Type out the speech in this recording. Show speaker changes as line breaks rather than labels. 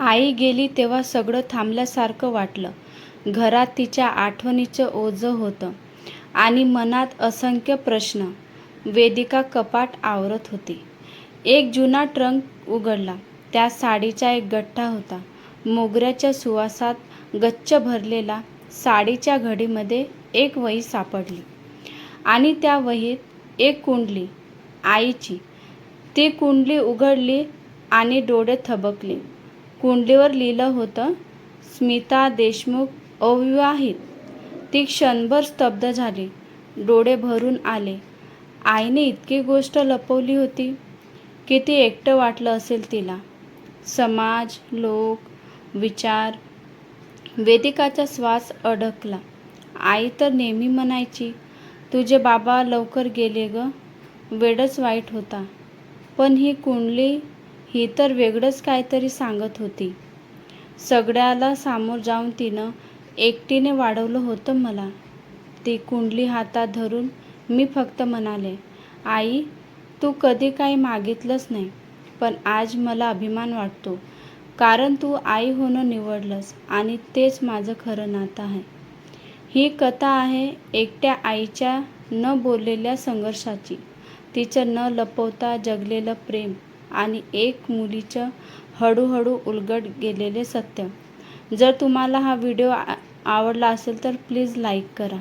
आई गेली तेव्हा सगळं थांबल्यासारखं वाटलं. घरात तिच्या आठवणीचं ओझं होतं आणि मनात असंख्य प्रश्न. वेदिका कपाट आवरत होती. एक जुना ट्रंक उघडला. त्यात साडीचा एक गठ्ठा होता. मोगऱ्याच्या सुवासात गच्च भरलेला. साडीच्या घडीमध्ये एक वही सापडली आणि त्या वहीत एक कुंडली. आईची. ती कुंडली उघडली आणि डोळे थबकले. कुंडलीवर लिहिलं होतं, स्मिता देशमुख अविवाहित. ती क्षणभर स्तब्ध झाली. डोळे भरून आले. आईने इतकी गोष्ट लपवली होती. किती एकटं वाटलं असेल तिला. समाज, लोक, विचार. वेदिकाचा श्वास अडकला. आई तर नेहमी म्हणायची, तुझे बाबा लवकर गेले गं. वेळच वाईट होता. पण ही कुंडली, ही तर वेगळंच काहीतरी सांगत होती. सगळ्याला सामोर जाऊन तिनं एकटीने वाढवलं होतं मला. ती कुंडली हातात धरून मी फक्त म्हणाले, आई, तू कधी काही मागितलंच नाही. पण आज मला अभिमान वाटतो. कारण तू आई होणं निवडलंस आणि तेच माझं खरं नातं आहे. ही कथा आहे एकट्या आईच्या न बोललेल्या संघर्षाची. तिचं न लपवता जगलेलं प्रेम आणि एक मुलीचं हळूहळू उलगड गेलेले सत्य. जर तुम्हाला हा व्हिडिओ आवडला असेल तर प्लीज लाईक करा.